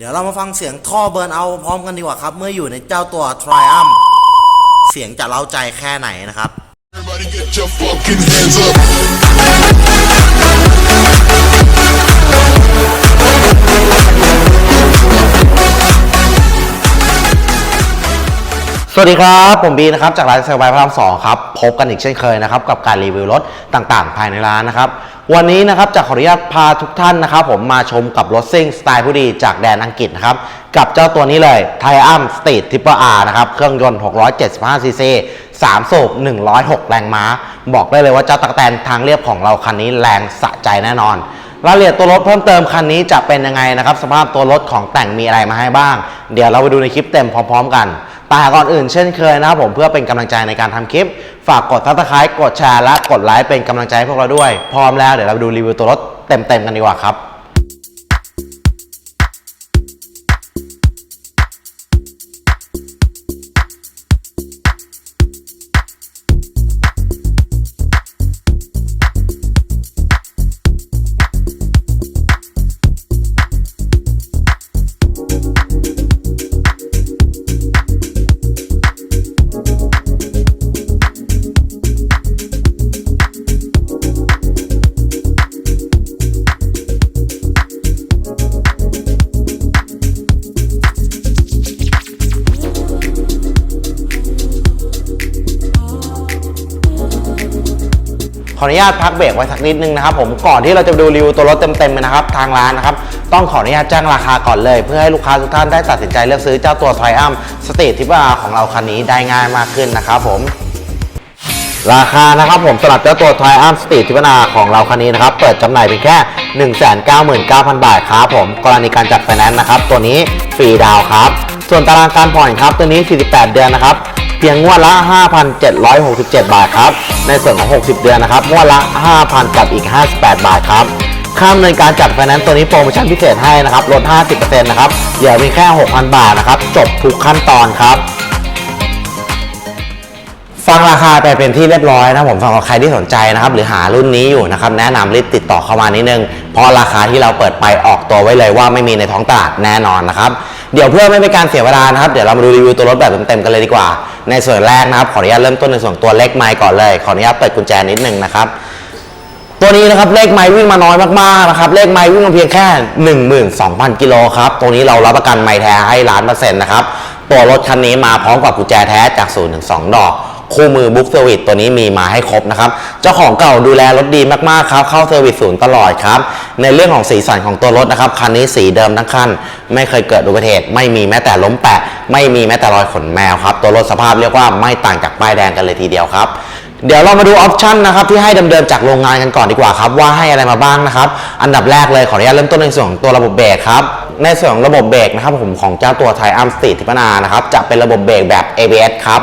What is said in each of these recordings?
เดี๋ยวเรามาฟังเสียงท่อเบิร์นเอาท์พร้อมกันดีกว่าครับ เมื่ออยู่ในเจ้าตัว Triumph เสียงจะเล้าใจแค่ไหนนะครับ Everybody get your fucking hands up. สวัสดีครับ ผมบีนะครับ จากร้านเซอร์ไพรส์พระรามสองครับ พบกันอีกเช่นเคยนะครับ กับการรีวิวรถต่างๆ ภายในร้านนะครับ วันนี้นะครับจะขออนุญาตพาทุกท่านนะครับ ผมมาชมกับรถซิ่งสไตล์ผู้ดีจากแดนอังกฤษนะครับ กับเจ้าตัวนี้เลย t i u m Street Triple R นะครับ เครื่องยนต์ 675 cc 3 สูบ 106 แรงม้า บอกได้เลยว่าเจ้าตะกแตนทางเรียบของเราคันนี้แรงสะใจแน่นอนรายละเอียดตัวรถเพิ่มเติมคันนี้จะเป็นยังไงนะครับ สภาพตัวรถของแต่งมีอะไรมาให้บ้าง เดี๋ยวเราไปดูในคลิปเต็มพร้อม ๆ กัน แต่ก่อนอื่นเช่นเคยนะครับผมเพื่อเป็นกำลังใจในการทำคลิป ฝากกดทักทายกดแชร์และกดไลค์เป็นกำลังใจให้พวกเราด้วย พร้อมแล้วเดี๋ยวเราไปดูรีวิวตัวรถเต็มๆกันดีกว่าครับ ขออนุญาตพักเบรกไว้สักนิดนึงนะครับผมก่อนที่เราจะดูรีวิวตัวรถเต็มๆนะครับทางร้านนะครับต้องขออนุญาตแจ้งราคาก่อนเลย เพื่อให้ลูกค้าทุกท่านได้ตัดสินใจเลือกซื้อเจ้าตัว Triumph Street Triple R ของเราคันนี้ได้ง่ายมากขึ้นนะครับผมราคานะครับผมสำหรับเจ้าตัว Triumph Street Triple R ของเราคันนี้นะครับ เปิดจำหน่ายเพียงแค่ 199,000 บาทครับผม กรณีการจัดไฟแนนซ์นะครับ ตัวนี้ฟรีดาวครับ ส่วนตารางการผ่อนครับ ตัวนี้ 48 เดือนนะครับ เพียงงวดละ 5,767 บาทครับ ในส่วนของ 60 เดือนนะครับ งวดละ 5,000 กับอีก 58 บาทครับ ค่าดำเนินการจัดไฟแนนซ์ตัวนี้โปรโมชั่นพิเศษให้นะครับ ลด 50%นะครับเหลือเพียงแค่ 6,000 บาทนะครับ จบทุกขั้นตอนครับฟังราคาไปเป็นที่เรียบร้อยนะผมสำหรับใครที่สนใจนะครับ หรือหารุ่นนี้อยู่นะครับ แนะนำรีบติดต่อเข้ามานิดนึง เพราะราคาที่เราเปิดไปออกตัวไว้เลยว่าไม่มีในท้องตลาดแน่นอนนะครับ เดี๋ยวเพื่อไม่เป็นการเสียเวลานะครับ เดี๋ยวเรามาดูรีวิวตัวรถแบบเต็มๆกันเลยดีกว่า ในส่วนแรกนะครับ ขออนุญาตเริ่มต้นในส่วนตัวเล็กไมค์ก่อนเลย ขออนุญาตเปิดกุญแจนิดนึงนะครับ ตัวนี้นะครับเลขไม้วิ่งมาน้อยมากๆนะครับ เลขไม้วิ่งมาเพียงแค่ 12,000 กิโลครับตรงนี้เรารับประกันไม้แท้ให้ล้านเปอร์เซ็นต์นะครับ ตัวรถคันนี้มาพร้อมกับกุญแจแท้จาก0ถึง2ดอก คู่มือบุ๊กเซอร์วิสตัวนี้มีมาให้ครบนะครับ เจ้าของเก่าดูแลรถดีมากๆครับ เข้าเซอร์วิสศูนย์ตลอดครับ ในเรื่องของสีสันของตัวรถนะครับ คันนี้สีเดิมทั้งคัน ไม่เคยเกิดอุบัติเหตุ ไม่มีแม้แต่ล้มแปะ ไม่มีแม้แต่รอยขนแมวครับ ตัวรถสภาพเรียกว่าไม่ต่างจากป้ายแดงกันเลยทีเดียวครับเดี๋ยวเรามาดูออปชันนะครับที่ให้เดิมๆจากโรงงานกันก่อนดีกว่าครับว่าให้อะไรมาบ้างนะครับอันดับแรกเลยขออนุญาตเริ่มต้นในส่วนของตัวระบบเบรกครับในส่วนของระบบเบรกนะครับผมของเจ้าตัว t i อัมสตีทิพนานะครับจะเป็นระบบเบรกแบบ ABS ครับ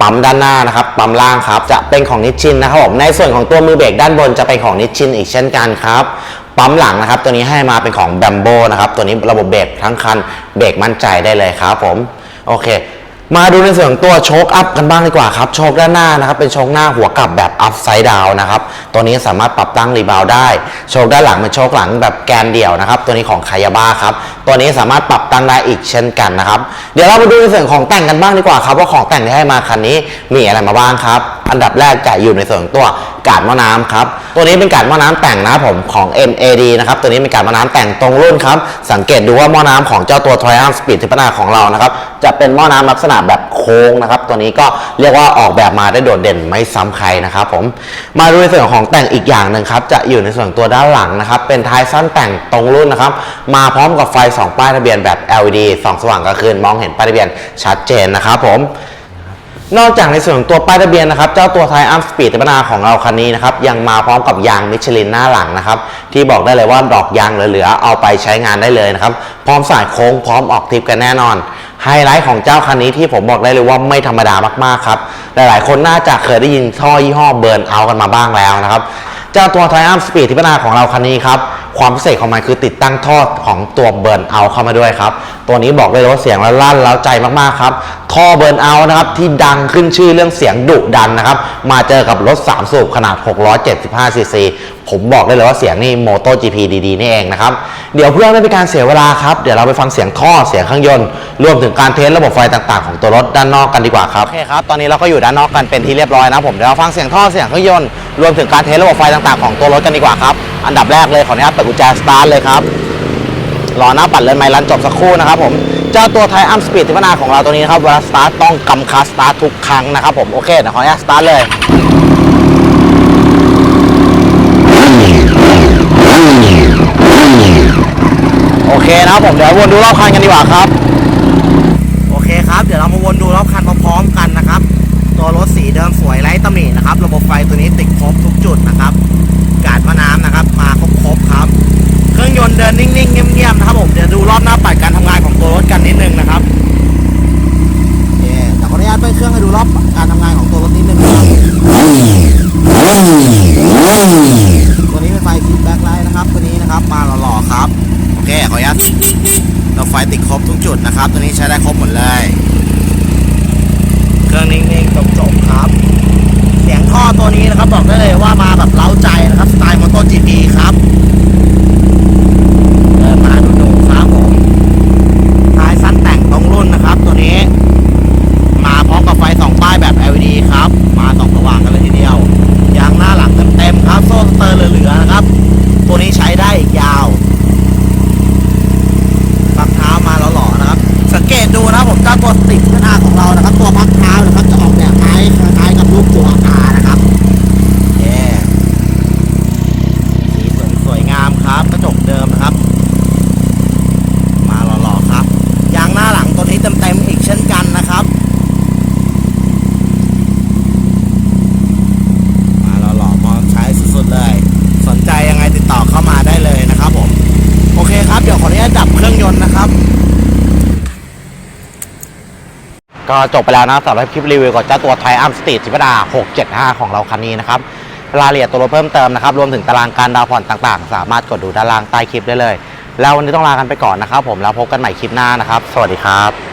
ปั๊มด้านหน้านะครับปั๊มล่างครับจะเป็นของนิชชินนะครับผมในส่วนของตัวมือเบรกด้านบนจะเป็นของนิชชินอีกเช่นกันครับปั๊มหลังนะครับตัวนี้ให้มาเป็นของแบมโบนะครับตัวนี้ระบบเบรกทั้งคันเบรกมั่นใจได้เลยครับผมโอเค มาดูในส่วนของตัวโชคอัพกันบ้างดีกว่าครับโชคด้านหน้านะครับเป็นโชคหน้าหัวกลับแบบอัพไซด์ดาวนะครับตัวนี้สามารถปรับตั้งรีบาวได้ โชคด้านหลังเป็นโชคหลังแบบแกนเดี่ยวนะครับตัวนี้ของคายาบ้าครับตัวนี้สามารถปรับตั้งได้อีกเช่นกันนะครับเดี๋ยวเรามาดูในส่วนของแต่งกันบ้างดีกว่าครับว่าของแต่งที่ให้มาคันนี้มีอะไรมาบ้างครับ อันดับแรกจะอยู่ในส่วนของตัวกาดม้อน้ำครับ ตัวนี้เป็นกาดม้อน้ำแต่งนะผมของ MAD นะครับ ตัวนี้เป็นกาดม้อน้ำแต่งตรงรุ่นครับ สังเกตดูว่าหม้อน้ำของเจ้าตัว Triumph Speed ทิพนาของเรานะครับ จะเป็นหม้อน้ำลักษณะแบบโค้งนะครับ ตัวนี้ก็เรียกว่าออกแบบมาได้โดดเด่นไม่ซ้ำใครนะครับผม มาดูในส่วนของแต่งอีกอย่างหนึ่งครับ จะอยู่ในส่วนตัวด้านหลังนะครับ เป็นท้ายสั้นแต่งตรงรุ่นนะครับ มาพร้อมกับไฟสองป้ายทะเบียนแบบ LED ส่องสว่างกลางคืนมองเห็นป้ายทะเบียนชัดเจนนะครับผม นอกจากในส่วนของตัวป้ายทะเบียนนะครับเจ้าตัวไทอัมสปีดติปนาของเราคันนี้นะครับยังมาพร้อมกับยางมิชลินหน้าหลังนะครับที่บอกได้เลยว่าดอกยางเหลือๆเอาไปใช้งานได้เลยนะครับพร้อมสายโค้งพร้อมออกทริปกันแน่นอนไฮไลท์ของเจ้าคันนี้ที่ผมบอกได้เลยว่าไม่ธรรมดามากๆครับหลายๆคนน่าจะเคยได้ยินท่อยี่ห้อเบิร์นเอากันมาบ้างแล้วนะครับเจ้าตัว Triumph Speed ที่พัฒนาของเราคันนี้ครับ ความพิเศษของมันคือติดตั้งท่อของตัวเบิร์นเอาเข้ามาด้วยครับ ตัวนี้บอกเลยว่าเสียงลั่นแล้วใจมากๆครับ ท่อเบิร์นเอานะครับที่ดังขึ้นชื่อเรื่องเสียงดุดันนะครับ มาเจอกับรถ 3 สูบขนาด 675 ซีซี ผมบอกได้เลยว่าเสียงนี่ Moto GP ดีๆนี่เองนะครับ เดี๋ยวเพื่อไม่เป็นการเสียเวลาครับ เดี๋ยวเราไปฟังเสียงท่อเสียงเครื่องยนต์ รวมถึงการเทสระบบไฟต่างๆของตัวรถด้านนอกกันดีกว่าครับ โอเคครับ ตอนนี้เราก็อยู่ด้านนอกกันเป็นที่เรียบร้อยนะผม เดี๋ยวเราฟังเสียงท่อเสียงเครื่องยนต์ รวมถึงการเทสระบบไฟต่างๆของตัวรถกันดีกว่าครับ อันดับแรกเลยขออนุญาตเปิดกุญแจสตาร์ทเลยครับรอหน้าปัดเลื่อนไม้ลันจบสักครู่นะครับผมเจ้าตัวไทอัมสปีดที่พนาของเราตัวนี้นะครับเวลาสตาร์ทต้องกำคัสตาร์ททุกครั้งนะครับผมโอเคเดี๋ยวขออนุญาตสตาร์ทเลยโอเคนะครับผมเดี๋ยววนดูรอบคันกันดีกว่าครับ โอเคครับ เดี๋ยวเรามาวนดูรอบคันพร้อมๆกันนะครับ ตัวรถสีเดิมสวยไร้ตำหนินะครับ ระบบไฟตัวนี้ติดครบทุกจุดนะครับ กาดมะน้ำนะครับ รบครับ เครื่องยนต์เดินนิ่งๆ เงียบๆนะครับผมเดี๋ยวดูรอบหน้าปัดการทำงานของตัวรถกันนิดนึงนะครับเนี่ยขออนุญาตเบิ้ลเครื่องให้ดูรอบการทำงานของตัวรถนิดนึงนะครับตัวนี้เป็นไฟฟีดแบ็คไลท์นะครับตัวนี้นะครับมาหล่อๆครับโอเคขออนุญาตเราไฟติดครบทุกจุดนะครับ ตัวนี้ใช้ได้ครบหมดเลยเครื่องนิ่งๆจบๆครับเสียงท่อตัวนี้นะครับบอกได้เลยว่ามาแบบเล้าใจนะครับ สไตล์มอเตอร์จีพีครับ เดินมาดูดูครับผมท้ายสั้นแต่งตรงรุ่นนะครับ ตัวนี้ มาพร้อมกับไฟสองป้ายแบบ LED ครับ มาสองสว่างกันเลยทีเดียวยางหน้าหลังเต็มๆครับ โซ่สเตอร์เหลือๆนะครับ ตัวนี้ใช้ได้อีกยาวปักเท้ามาหล่อๆนะครับ สังเกตดูนะครับผมเจ้าตัวติดขนาของเรานะครับ ตัวพักเท้านะครับจะออกแบบคล้ายคล้ายๆกับรูปตัวอานะครับเย้สีสันสวยงามครับ กระจกเดิมนะครับ มาหล่อๆครับ ยางหน้าหลังตัวนี้ เต็มๆอีกเช่นกันนะครับมาเราหล่อๆพร้อมใช้สุดๆเลย สนใจยังไงติดต่อเข้ามาได้เลยนะครับผม โอเคครับ เดี๋ยวขออนุญาตดับเครื่องยนต์นะครับก็จบไปแล้วนะสำหรับคลิปรีวิวกับเจ้าตัวไทอัมสตรีทจิปดา 675 ของเราคันนี้นะครับรายละเอียดตัวรถเพิ่มเติมนะครับ รวมถึงตารางการดาวน์ผ่อนต่างๆ สามารถกดดูด้านล่างใต้คลิปได้เลย แล้ววันนี้ต้องลากันไปก่อนนะครับ ผมแล้วพบกันใหม่คลิปหน้านะครับ สวัสดีครับ